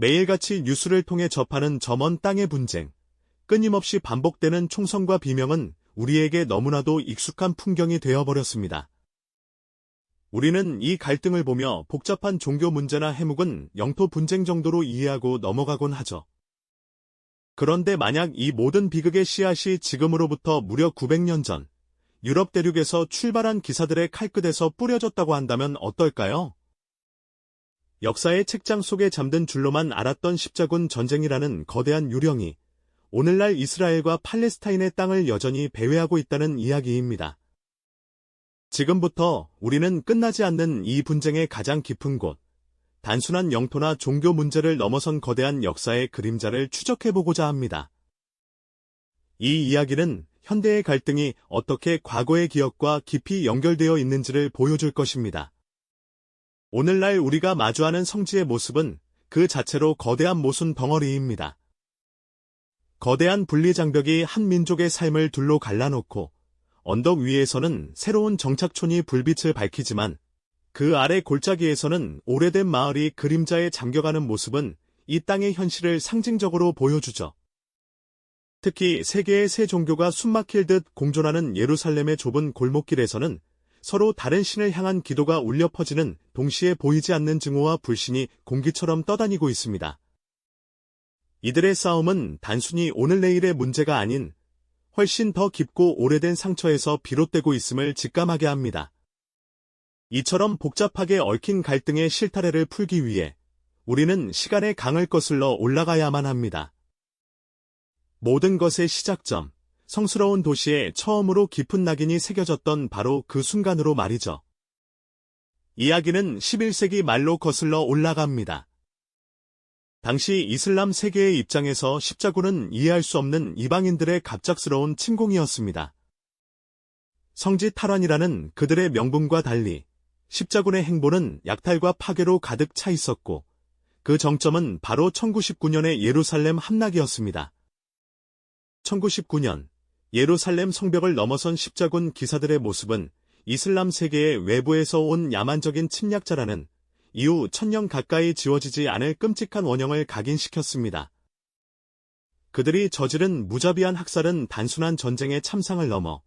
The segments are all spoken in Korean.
매일같이 뉴스를 통해 접하는 점원 땅의 분쟁, 끊임없이 반복되는 총선과 비명은 우리에게 너무나도 익숙한 풍경이 되어버렸습니다. 우리는 이 갈등을 보며 복잡한 종교 문제나 해묵은 영토 분쟁 정도로 이해하고 넘어가곤 하죠. 그런데 만약 이 모든 비극의 씨앗이 지금으로부터 무려 900년 전 유럽 대륙에서 출발한 기사들의 칼끝에서 뿌려졌다고 한다면 어떨까요? 역사의 책장 속에 잠든 줄로만 알았던 십자군 전쟁이라는 거대한 유령이 오늘날 이스라엘과 팔레스타인의 땅을 여전히 배회하고 있다는 이야기입니다. 지금부터 우리는 끝나지 않는 이 분쟁의 가장 깊은 곳, 단순한 영토나 종교 문제를 넘어선 거대한 역사의 그림자를 추적해보고자 합니다. 이 이야기는 현대의 갈등이 어떻게 과거의 기억과 깊이 연결되어 있는지를 보여줄 것입니다. 오늘날 우리가 마주하는 성지의 모습은 그 자체로 거대한 모순 덩어리입니다. 거대한 분리장벽이 한 민족의 삶을 둘로 갈라놓고 언덕 위에서는 새로운 정착촌이 불빛을 밝히지만 그 아래 골짜기에서는 오래된 마을이 그림자에 잠겨가는 모습은 이 땅의 현실을 상징적으로 보여주죠. 특히 세계의 세 종교가 숨막힐 듯 공존하는 예루살렘의 좁은 골목길에서는 서로 다른 신을 향한 기도가 울려 퍼지는 동시에 보이지 않는 증오와 불신이 공기처럼 떠다니고 있습니다. 이들의 싸움은 단순히 오늘 내일의 문제가 아닌 훨씬 더 깊고 오래된 상처에서 비롯되고 있음을 직감하게 합니다. 이처럼 복잡하게 얽힌 갈등의 실타래를 풀기 위해 우리는 시간의 강을 거슬러 올라가야만 합니다. 모든 것의 시작점, 성스러운 도시에 처음으로 깊은 낙인이 새겨졌던 바로 그 순간으로 말이죠. 이야기는 11세기 말로 거슬러 올라갑니다. 당시 이슬람 세계의 입장에서 십자군은 이해할 수 없는 이방인들의 갑작스러운 침공이었습니다. 성지 탈환이라는 그들의 명분과 달리 십자군의 행보는 약탈과 파괴로 가득 차 있었고 그 정점은 바로 1919년의 예루살렘 함락이었습니다. 1919년 예루살렘 성벽을 넘어선 십자군 기사들의 모습은 이슬람 세계의 외부에서 온 야만적인 침략자라는 이후 천년 가까이 지워지지 않을 끔찍한 원형을 각인시켰습니다. 그들이 저지른 무자비한 학살은 단순한 전쟁의 참상을 넘어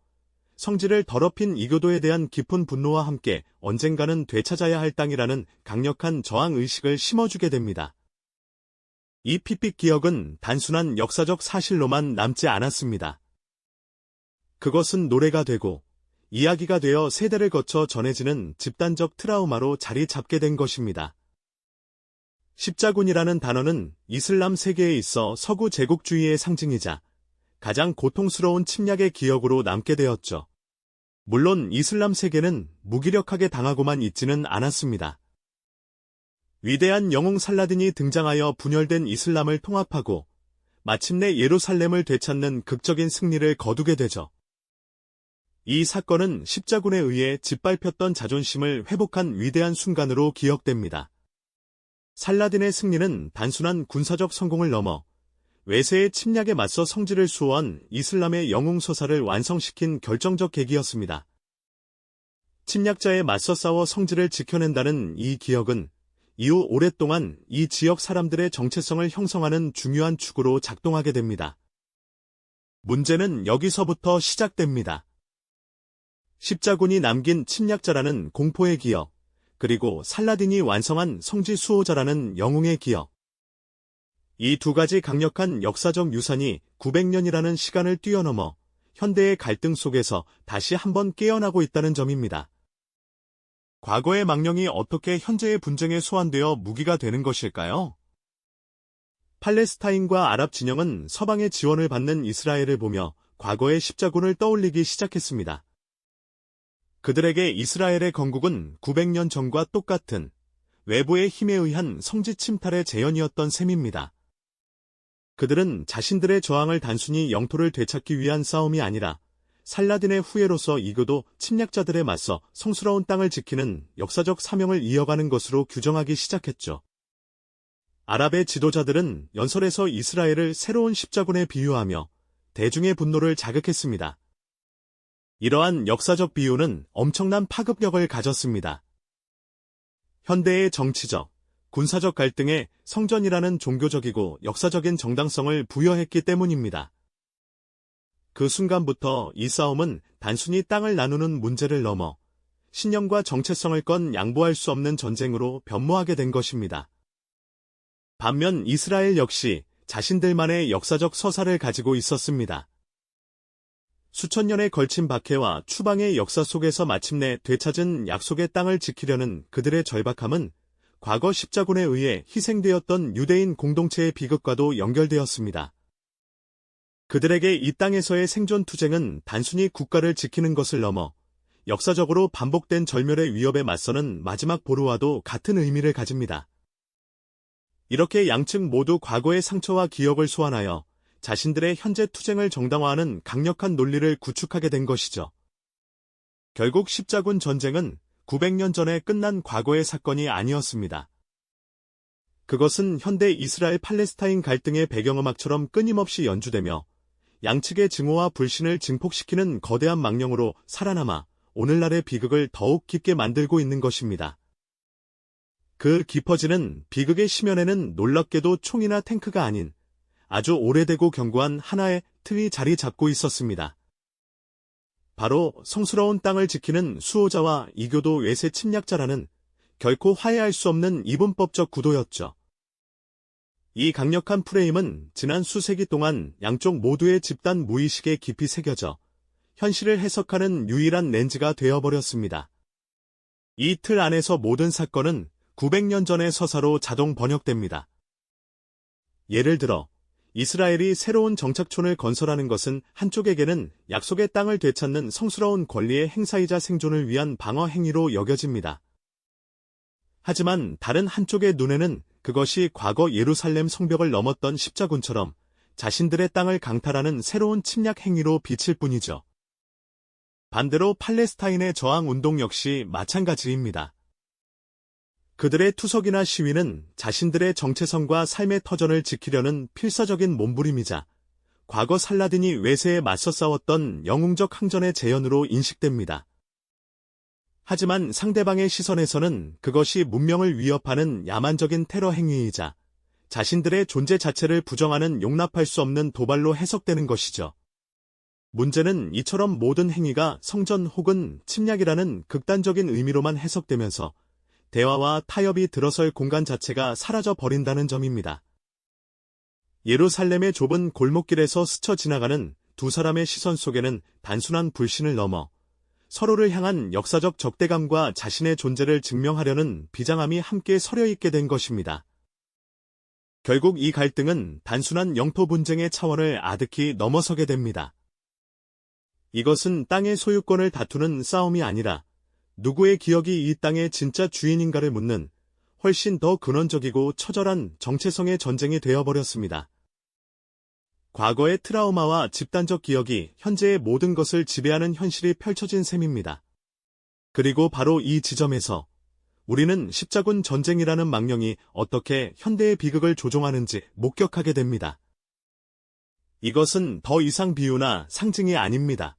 성질을 더럽힌 이교도에 대한 깊은 분노와 함께 언젠가는 되찾아야 할 땅이라는 강력한 저항 의식을 심어주게 됩니다. 이 핏빛 기억은 단순한 역사적 사실로만 남지 않았습니다. 그것은 노래가 되고 이야기가 되어 세대를 거쳐 전해지는 집단적 트라우마로 자리 잡게 된 것입니다. 십자군이라는 단어는 이슬람 세계에 있어 서구 제국주의의 상징이자 가장 고통스러운 침략의 기억으로 남게 되었죠. 물론 이슬람 세계는 무기력하게 당하고만 있지는 않았습니다. 위대한 영웅 살라딘이 등장하여 분열된 이슬람을 통합하고 마침내 예루살렘을 되찾는 극적인 승리를 거두게 되죠. 이 사건은 십자군에 의해 짓밟혔던 자존심을 회복한 위대한 순간으로 기억됩니다. 살라딘의 승리는 단순한 군사적 성공을 넘어 외세의 침략에 맞서 성질을 수호한 이슬람의 영웅소사를 완성시킨 결정적 계기였습니다. 침략자에 맞서 싸워 성질을 지켜낸다는 이 기억은 이후 오랫동안 이 지역 사람들의 정체성을 형성하는 중요한 축으로 작동하게 됩니다. 문제는 여기서부터 시작됩니다. 십자군이 남긴 침략자라는 공포의 기억, 그리고 살라딘이 완성한 성지 수호자라는 영웅의 기억. 이 두 가지 강력한 역사적 유산이 900년이라는 시간을 뛰어넘어 현대의 갈등 속에서 다시 한번 깨어나고 있다는 점입니다. 과거의 망령이 어떻게 현재의 분쟁에 소환되어 무기가 되는 것일까요? 팔레스타인과 아랍 진영은 서방의 지원을 받는 이스라엘을 보며 과거의 십자군을 떠올리기 시작했습니다. 그들에게 이스라엘의 건국은 900년 전과 똑같은 외부의 힘에 의한 성지 침탈의 재현이었던 셈입니다. 그들은 자신들의 저항을 단순히 영토를 되찾기 위한 싸움이 아니라 살라딘의 후예로서 이교도 침략자들에 맞서 성스러운 땅을 지키는 역사적 사명을 이어가는 것으로 규정하기 시작했죠. 아랍의 지도자들은 연설에서 이스라엘을 새로운 십자군에 비유하며 대중의 분노를 자극했습니다. 이러한 역사적 비유는 엄청난 파급력을 가졌습니다. 현대의 정치적, 군사적 갈등에 성전이라는 종교적이고 역사적인 정당성을 부여했기 때문입니다. 그 순간부터 이 싸움은 단순히 땅을 나누는 문제를 넘어 신념과 정체성을 건 양보할 수 없는 전쟁으로 변모하게 된 것입니다. 반면 이스라엘 역시 자신들만의 역사적 서사를 가지고 있었습니다. 수천 년에 걸친 박해와 추방의 역사 속에서 마침내 되찾은 약속의 땅을 지키려는 그들의 절박함은 과거 십자군에 의해 희생되었던 유대인 공동체의 비극과도 연결되었습니다. 그들에게 이 땅에서의 생존 투쟁은 단순히 국가를 지키는 것을 넘어 역사적으로 반복된 절멸의 위협에 맞서는 마지막 보루와도 같은 의미를 가집니다. 이렇게 양측 모두 과거의 상처와 기억을 소환하여 자신들의 현재 투쟁을 정당화하는 강력한 논리를 구축하게 된 것이죠. 결국 십자군 전쟁은 900년 전에 끝난 과거의 사건이 아니었습니다. 그것은 현대 이스라엘 팔레스타인 갈등의 배경음악처럼 끊임없이 연주되며 양측의 증오와 불신을 증폭시키는 거대한 망령으로 살아남아 오늘날의 비극을 더욱 깊게 만들고 있는 것입니다. 그 깊어지는 비극의 심연에는 놀랍게도 총이나 탱크가 아닌 아주 오래되고 견고한 하나의 틀이 자리 잡고 있었습니다. 바로 성스러운 땅을 지키는 수호자와 이교도 외세 침략자라는 결코 화해할 수 없는 이분법적 구도였죠. 이 강력한 프레임은 지난 수세기 동안 양쪽 모두의 집단 무의식에 깊이 새겨져 현실을 해석하는 유일한 렌즈가 되어버렸습니다. 이 틀 안에서 모든 사건은 900년 전의 서사로 자동 번역됩니다. 예를 들어 이스라엘이 새로운 정착촌을 건설하는 것은 한쪽에게는 약속의 땅을 되찾는 성스러운 권리의 행사이자 생존을 위한 방어 행위로 여겨집니다. 하지만 다른 한쪽의 눈에는 그것이 과거 예루살렘 성벽을 넘었던 십자군처럼 자신들의 땅을 강탈하는 새로운 침략 행위로 비칠 뿐이죠. 반대로 팔레스타인의 저항 운동 역시 마찬가지입니다. 그들의 투석이나 시위는 자신들의 정체성과 삶의 터전을 지키려는 필사적인 몸부림이자 과거 살라딘이 외세에 맞서 싸웠던 영웅적 항전의 재현으로 인식됩니다. 하지만 상대방의 시선에서는 그것이 문명을 위협하는 야만적인 테러 행위이자 자신들의 존재 자체를 부정하는 용납할 수 없는 도발로 해석되는 것이죠. 문제는 이처럼 모든 행위가 성전 혹은 침략이라는 극단적인 의미로만 해석되면서 대화와 타협이 들어설 공간 자체가 사라져 버린다는 점입니다. 예루살렘의 좁은 골목길에서 스쳐 지나가는 두 사람의 시선 속에는 단순한 불신을 넘어 서로를 향한 역사적 적대감과 자신의 존재를 증명하려는 비장함이 함께 서려 있게 된 것입니다. 결국 이 갈등은 단순한 영토 분쟁의 차원을 아득히 넘어서게 됩니다. 이것은 땅의 소유권을 다투는 싸움이 아니라 누구의 기억이 이 땅의 진짜 주인인가를 묻는 훨씬 더 근원적이고 처절한 정체성의 전쟁이 되어버렸습니다. 과거의 트라우마와 집단적 기억이 현재의 모든 것을 지배하는 현실이 펼쳐진 셈입니다. 그리고 바로 이 지점에서 우리는 십자군 전쟁이라는 망령이 어떻게 현대의 비극을 조종하는지 목격하게 됩니다. 이것은 더 이상 비유나 상징이 아닙니다.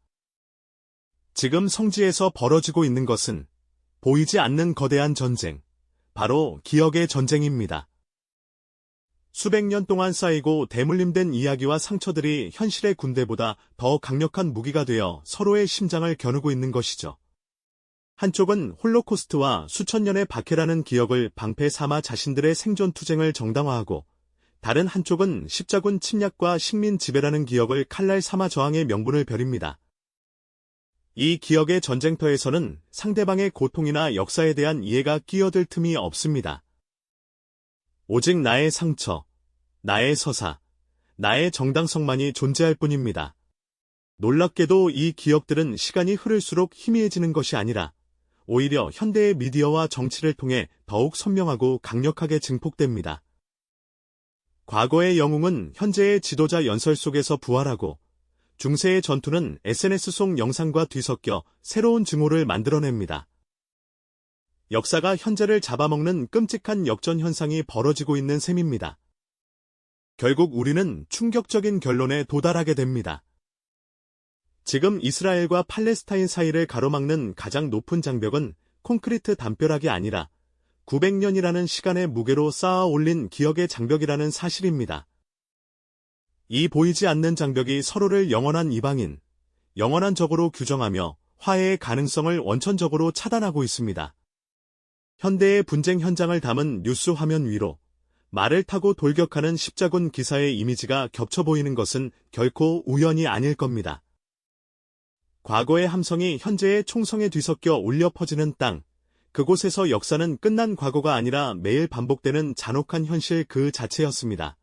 지금 성지에서 벌어지고 있는 것은 보이지 않는 거대한 전쟁, 바로 기억의 전쟁입니다. 수백 년 동안 쌓이고 대물림된 이야기와 상처들이 현실의 군대보다 더 강력한 무기가 되어 서로의 심장을 겨누고 있는 것이죠. 한쪽은 홀로코스트와 수천 년의 박해라는 기억을 방패 삼아 자신들의 생존 투쟁을 정당화하고 다른 한쪽은 십자군 침략과 식민 지배라는 기억을 칼날 삼아 저항의 명분을 벼립니다. 이 기억의 전쟁터에서는 상대방의 고통이나 역사에 대한 이해가 끼어들 틈이 없습니다. 오직 나의 상처, 나의 서사, 나의 정당성만이 존재할 뿐입니다. 놀랍게도 이 기억들은 시간이 흐를수록 희미해지는 것이 아니라 오히려 현대의 미디어와 정치를 통해 더욱 선명하고 강력하게 증폭됩니다. 과거의 영웅은 현재의 지도자 연설 속에서 부활하고 중세의 전투는 SNS 속 영상과 뒤섞여 새로운 증오를 만들어냅니다. 역사가 현재를 잡아먹는 끔찍한 역전 현상이 벌어지고 있는 셈입니다. 결국 우리는 충격적인 결론에 도달하게 됩니다. 지금 이스라엘과 팔레스타인 사이를 가로막는 가장 높은 장벽은 콘크리트 담벼락이 아니라 900년이라는 시간의 무게로 쌓아 올린 기억의 장벽이라는 사실입니다. 이 보이지 않는 장벽이 서로를 영원한 이방인, 영원한 적으로 규정하며 화해의 가능성을 원천적으로 차단하고 있습니다. 현대의 분쟁 현장을 담은 뉴스 화면 위로 말을 타고 돌격하는 십자군 기사의 이미지가 겹쳐 보이는 것은 결코 우연이 아닐 겁니다. 과거의 함성이 현재의 총성에 뒤섞여 울려 퍼지는 땅, 그곳에서 역사는 끝난 과거가 아니라 매일 반복되는 잔혹한 현실 그 자체였습니다.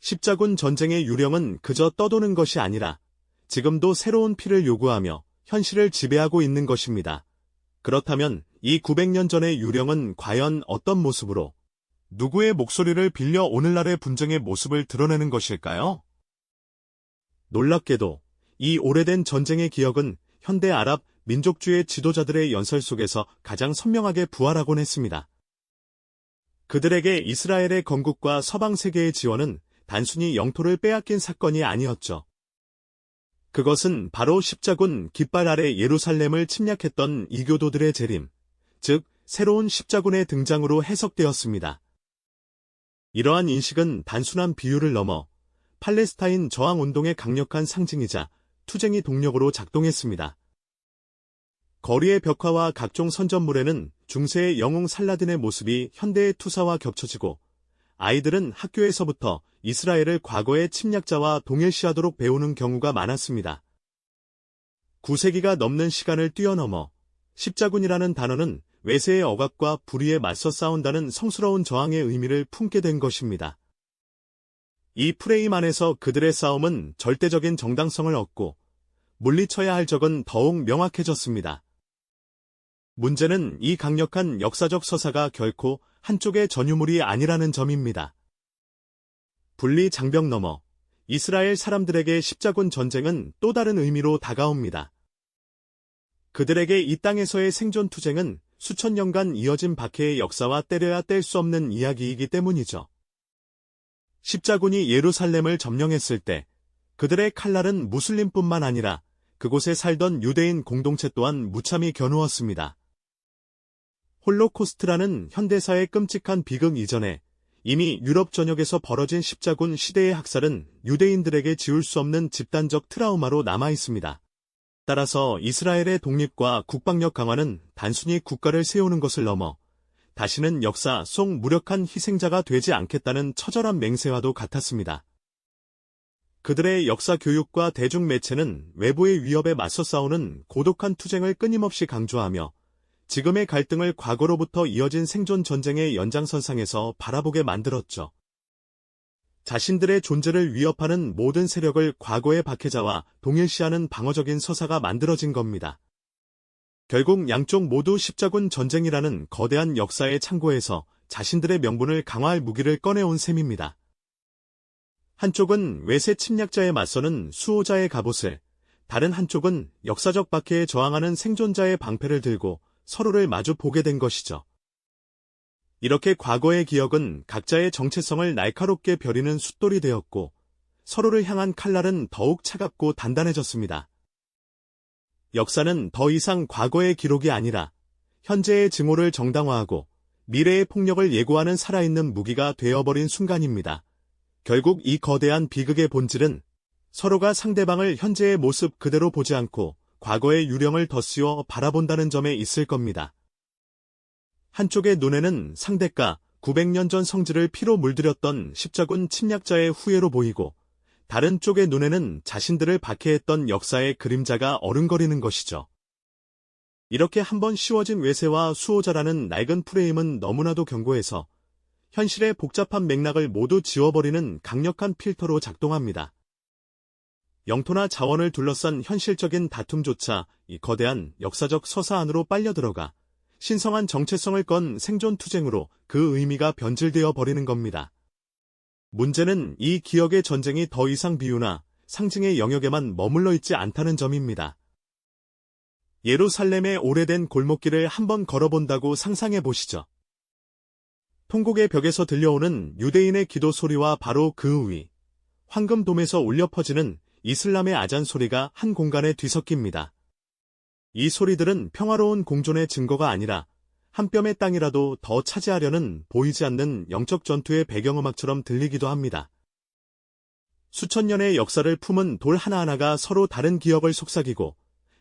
십자군 전쟁의 유령은 그저 떠도는 것이 아니라 지금도 새로운 피를 요구하며 현실을 지배하고 있는 것입니다. 그렇다면 이 900년 전의 유령은 과연 어떤 모습으로 누구의 목소리를 빌려 오늘날의 분쟁의 모습을 드러내는 것일까요? 놀랍게도 이 오래된 전쟁의 기억은 현대 아랍 민족주의 지도자들의 연설 속에서 가장 선명하게 부활하곤 했습니다. 그들에게 이스라엘의 건국과 서방 세계의 지원은 단순히 영토를 빼앗긴 사건이 아니었죠. 그것은 바로 십자군 깃발 아래 예루살렘을 침략했던 이교도들의 재림, 즉 새로운 십자군의 등장으로 해석되었습니다. 이러한 인식은 단순한 비유를 넘어 팔레스타인 저항운동의 강력한 상징이자 투쟁이 동력으로 작동했습니다. 거리의 벽화와 각종 선전물에는 중세의 영웅 살라딘의 모습이 현대의 투사와 겹쳐지고 아이들은 학교에서부터 이스라엘을 과거의 침략자와 동일시하도록 배우는 경우가 많았습니다. 9세기가 넘는 시간을 뛰어넘어 십자군이라는 단어는 외세의 억압과 불의에 맞서 싸운다는 성스러운 저항의 의미를 품게 된 것입니다. 이 프레임 안에서 그들의 싸움은 절대적인 정당성을 얻고 물리쳐야 할 적은 더욱 명확해졌습니다. 문제는 이 강력한 역사적 서사가 결코 한쪽의 전유물이 아니라는 점입니다. 분리 장벽 넘어 이스라엘 사람들에게 십자군 전쟁은 또 다른 의미로 다가옵니다. 그들에게 이 땅에서의 생존 투쟁은 수천 년간 이어진 박해의 역사와 때려야 뗄 수 없는 이야기이기 때문이죠. 십자군이 예루살렘을 점령했을 때 그들의 칼날은 무슬림뿐만 아니라 그곳에 살던 유대인 공동체 또한 무참히 겨누었습니다. 홀로코스트라는 현대사의 끔찍한 비극 이전에 이미 유럽 전역에서 벌어진 십자군 시대의 학살은 유대인들에게 지울 수 없는 집단적 트라우마로 남아 있습니다. 따라서 이스라엘의 독립과 국방력 강화는 단순히 국가를 세우는 것을 넘어 다시는 역사 속 무력한 희생자가 되지 않겠다는 처절한 맹세와도 같았습니다. 그들의 역사 교육과 대중 매체는 외부의 위협에 맞서 싸우는 고독한 투쟁을 끊임없이 강조하며 지금의 갈등을 과거로부터 이어진 생존 전쟁의 연장선상에서 바라보게 만들었죠. 자신들의 존재를 위협하는 모든 세력을 과거의 박해자와 동일시하는 방어적인 서사가 만들어진 겁니다. 결국 양쪽 모두 십자군 전쟁이라는 거대한 역사의 창고에서 자신들의 명분을 강화할 무기를 꺼내온 셈입니다. 한쪽은 외세 침략자에 맞서는 수호자의 갑옷을, 다른 한쪽은 역사적 박해에 저항하는 생존자의 방패를 들고 서로를 마주 보게 된 것이죠. 이렇게 과거의 기억은 각자의 정체성을 날카롭게 벼리는 숫돌이 되었고 서로를 향한 칼날은 더욱 차갑고 단단해졌습니다. 역사는 더 이상 과거의 기록이 아니라 현재의 증오를 정당화하고 미래의 폭력을 예고하는 살아있는 무기가 되어버린 순간입니다. 결국 이 거대한 비극의 본질은 서로가 상대방을 현재의 모습 그대로 보지 않고 과거의 유령을 덧씌워 바라본다는 점에 있을 겁니다. 한쪽의 눈에는 상대가 900년 전 성질을 피로 물들였던 십자군 침략자의 후예로 보이고 다른 쪽의 눈에는 자신들을 박해했던 역사의 그림자가 어른거리는 것이죠. 이렇게 한번 씌워진 외세와 수호자라는 낡은 프레임은 너무나도 견고해서 현실의 복잡한 맥락을 모두 지워버리는 강력한 필터로 작동합니다. 영토나 자원을 둘러싼 현실적인 다툼조차 이 거대한 역사적 서사 안으로 빨려 들어가 신성한 정체성을 건 생존 투쟁으로 그 의미가 변질되어 버리는 겁니다. 문제는 이 기억의 전쟁이 더 이상 비유나 상징의 영역에만 머물러 있지 않다는 점입니다. 예루살렘의 오래된 골목길을 한번 걸어본다고 상상해 보시죠. 통곡의 벽에서 들려오는 유대인의 기도 소리와 바로 그 위, 황금돔에서 울려 퍼지는 이슬람의 아잔 소리가 한 공간에 뒤섞입니다. 이 소리들은 평화로운 공존의 증거가 아니라 한 뼘의 땅이라도 더 차지하려는 보이지 않는 영적 전투의 배경음악처럼 들리기도 합니다. 수천 년의 역사를 품은 돌 하나하나가 서로 다른 기억을 속삭이고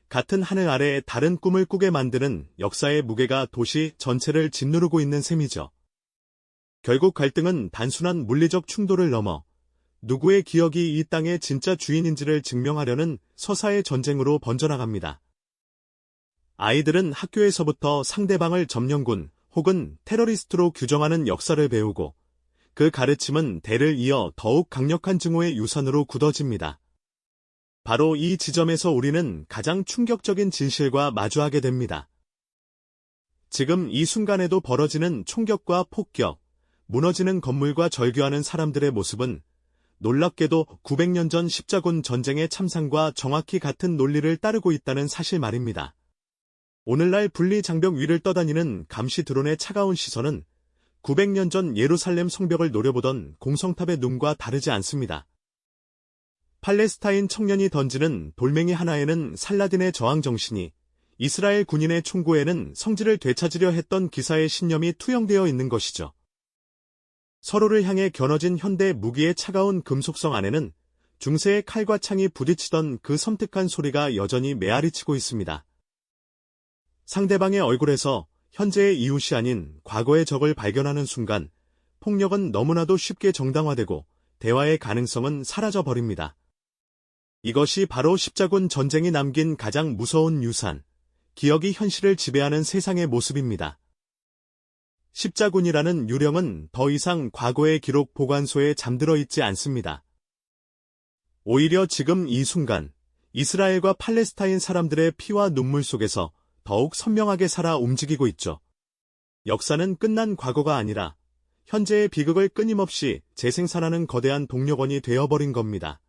같은 하늘 아래 다른 꿈을 꾸게 만드는 역사의 무게가 도시 전체를 짓누르고 있는 셈이죠. 결국 갈등은 단순한 물리적 충돌을 넘어 누구의 기억이 이 땅의 진짜 주인인지를 증명하려는 서사의 전쟁으로 번져나갑니다. 아이들은 학교에서부터 상대방을 점령군 혹은 테러리스트로 규정하는 역사를 배우고 그 가르침은 대를 이어 더욱 강력한 증오의 유산으로 굳어집니다. 바로 이 지점에서 우리는 가장 충격적인 진실과 마주하게 됩니다. 지금 이 순간에도 벌어지는 총격과 폭격, 무너지는 건물과 절규하는 사람들의 모습은 놀랍게도 900년 전 십자군 전쟁의 참상과 정확히 같은 논리를 따르고 있다는 사실 말입니다. 오늘날 분리장벽 위를 떠다니는 감시 드론의 차가운 시선은 900년 전 예루살렘 성벽을 노려보던 공성탑의 눈과 다르지 않습니다. 팔레스타인 청년이 던지는 돌멩이 하나에는 살라딘의 저항 정신이 이스라엘 군인의 총구에는 성질을 되찾으려 했던 기사의 신념이 투영되어 있는 것이죠. 서로를 향해 겨눠진 현대 무기의 차가운 금속성 안에는 중세의 칼과 창이 부딪히던 그 섬뜩한 소리가 여전히 메아리치고 있습니다. 상대방의 얼굴에서 현재의 이웃이 아닌 과거의 적을 발견하는 순간 폭력은 너무나도 쉽게 정당화되고 대화의 가능성은 사라져 버립니다. 이것이 바로 십자군 전쟁이 남긴 가장 무서운 유산, 기억이 현실을 지배하는 세상의 모습입니다. 십자군이라는 유령은 더 이상 과거의 기록 보관소에 잠들어 있지 않습니다. 오히려 지금 이 순간 이스라엘과 팔레스타인 사람들의 피와 눈물 속에서 더욱 선명하게 살아 움직이고 있죠. 역사는 끝난 과거가 아니라 현재의 비극을 끊임없이 재생산하는 거대한 동력원이 되어버린 겁니다.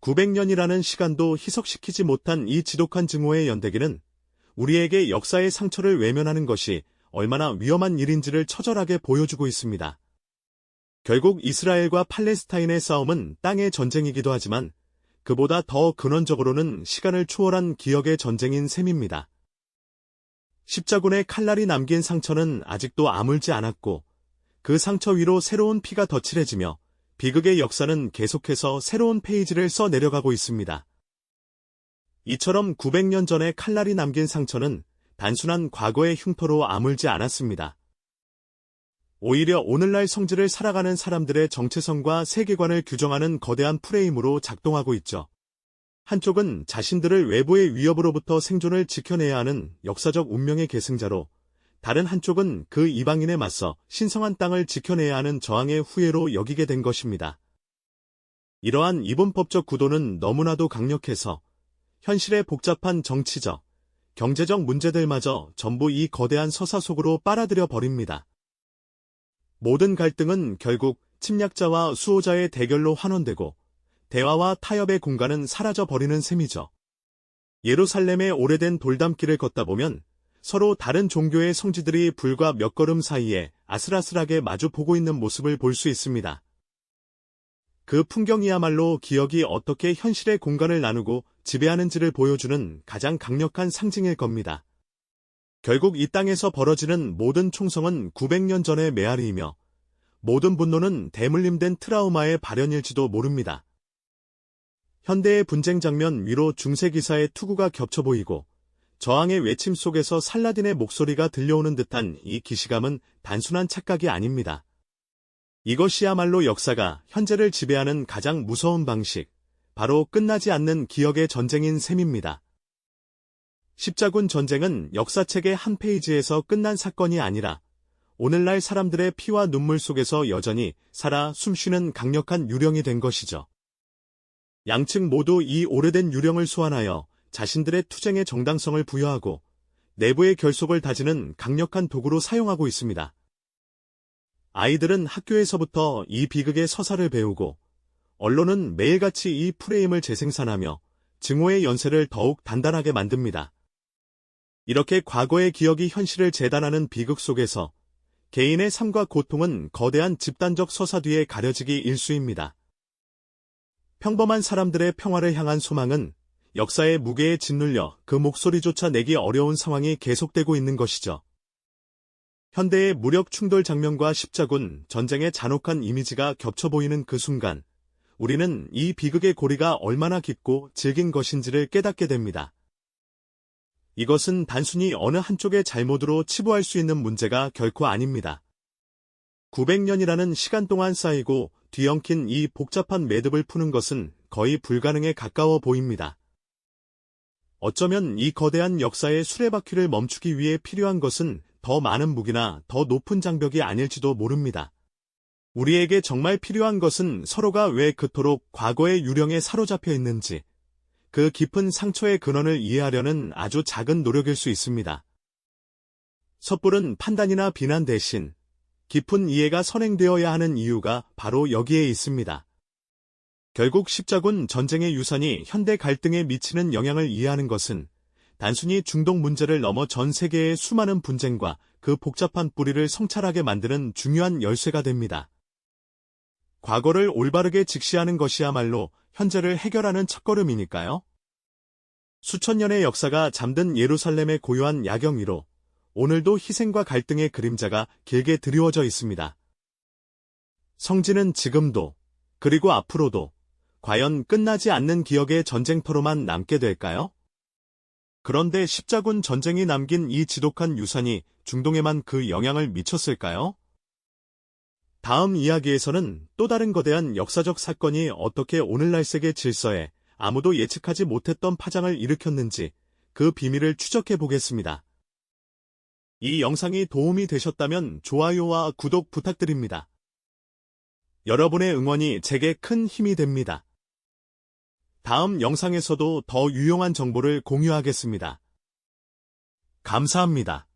900년이라는 시간도 희석시키지 못한 이 지독한 증오의 연대기는 우리에게 역사의 상처를 외면하는 것이 얼마나 위험한 일인지를 처절하게 보여주고 있습니다. 결국 이스라엘과 팔레스타인의 싸움은 땅의 전쟁이기도 하지만 그보다 더 근원적으로는 시간을 초월한 기억의 전쟁인 셈입니다. 십자군의 칼날이 남긴 상처는 아직도 아물지 않았고 그 상처 위로 새로운 피가 덧칠해지며 비극의 역사는 계속해서 새로운 페이지를 써 내려가고 있습니다. 이처럼 900년 전에 칼날이 남긴 상처는 단순한 과거의 흉터로 아물지 않았습니다. 오히려 오늘날 성질을 살아가는 사람들의 정체성과 세계관을 규정하는 거대한 프레임으로 작동하고 있죠. 한쪽은 자신들을 외부의 위협으로부터 생존을 지켜내야 하는 역사적 운명의 계승자로 다른 한쪽은 그 이방인에 맞서 신성한 땅을 지켜내야 하는 저항의 후예로 여기게 된 것입니다. 이러한 이분법적 구도는 너무나도 강력해서 현실의 복잡한 정치적, 경제적 문제들마저 전부 이 거대한 서사 속으로 빨아들여 버립니다. 모든 갈등은 결국 침략자와 수호자의 대결로 환원되고 대화와 타협의 공간은 사라져 버리는 셈이죠. 예루살렘의 오래된 돌담길을 걷다 보면 서로 다른 종교의 성지들이 불과 몇 걸음 사이에 아슬아슬하게 마주 보고 있는 모습을 볼 수 있습니다. 그 풍경이야말로 기억이 어떻게 현실의 공간을 나누고 지배하는지를 보여주는 가장 강력한 상징일 겁니다. 결국 이 땅에서 벌어지는 모든 총성은 900년 전의 메아리이며 모든 분노는 대물림된 트라우마의 발현일지도 모릅니다. 현대의 분쟁 장면 위로 중세 기사의 투구가 겹쳐 보이고 저항의 외침 속에서 살라딘의 목소리가 들려오는 듯한 이 기시감은 단순한 착각이 아닙니다. 이것이야말로 역사가 현재를 지배하는 가장 무서운 방식, 바로 끝나지 않는 기억의 전쟁인 셈입니다. 십자군 전쟁은 역사책의 한 페이지에서 끝난 사건이 아니라 오늘날 사람들의 피와 눈물 속에서 여전히 살아 숨쉬는 강력한 유령이 된 것이죠. 양측 모두 이 오래된 유령을 소환하여 자신들의 투쟁의 정당성을 부여하고 내부의 결속을 다지는 강력한 도구로 사용하고 있습니다. 아이들은 학교에서부터 이 비극의 서사를 배우고 언론은 매일같이 이 프레임을 재생산하며 증오의 연쇄를 더욱 단단하게 만듭니다. 이렇게 과거의 기억이 현실을 재단하는 비극 속에서 개인의 삶과 고통은 거대한 집단적 서사 뒤에 가려지기 일수입니다. 평범한 사람들의 평화를 향한 소망은 역사의 무게에 짓눌려 그 목소리조차 내기 어려운 상황이 계속되고 있는 것이죠. 현대의 무력 충돌 장면과 십자군 전쟁의 잔혹한 이미지가 겹쳐 보이는 그 순간, 우리는 이 비극의 고리가 얼마나 깊고 질긴 것인지를 깨닫게 됩니다. 이것은 단순히 어느 한쪽의 잘못으로 치부할 수 있는 문제가 결코 아닙니다. 900년이라는 시간 동안 쌓이고 뒤엉킨 이 복잡한 매듭을 푸는 것은 거의 불가능에 가까워 보입니다. 어쩌면 이 거대한 역사의 수레바퀴를 멈추기 위해 필요한 것은 더 많은 무기나 더 높은 장벽이 아닐지도 모릅니다. 우리에게 정말 필요한 것은 서로가 왜 그토록 과거의 유령에 사로잡혀 있는지, 그 깊은 상처의 근원을 이해하려는 아주 작은 노력일 수 있습니다. 섣부른 판단이나 비난 대신 깊은 이해가 선행되어야 하는 이유가 바로 여기에 있습니다. 결국 십자군 전쟁의 유산이 현대 갈등에 미치는 영향을 이해하는 것은 단순히 중동 문제를 넘어 전 세계의 수많은 분쟁과 그 복잡한 뿌리를 성찰하게 만드는 중요한 열쇠가 됩니다. 과거를 올바르게 직시하는 것이야말로 현재를 해결하는 첫걸음이니까요. 수천 년의 역사가 잠든 예루살렘의 고요한 야경 위로 오늘도 희생과 갈등의 그림자가 길게 드리워져 있습니다. 성지는 지금도, 그리고 앞으로도 과연 끝나지 않는 기억의 전쟁터로만 남게 될까요? 그런데 십자군 전쟁이 남긴 이 지독한 유산이 중동에만 그 영향을 미쳤을까요? 다음 이야기에서는 또 다른 거대한 역사적 사건이 어떻게 오늘날 세계 질서에 아무도 예측하지 못했던 파장을 일으켰는지 그 비밀을 추적해 보겠습니다. 이 영상이 도움이 되셨다면 좋아요와 구독 부탁드립니다. 여러분의 응원이 제게 큰 힘이 됩니다. 다음 영상에서도 더 유용한 정보를 공유하겠습니다. 감사합니다.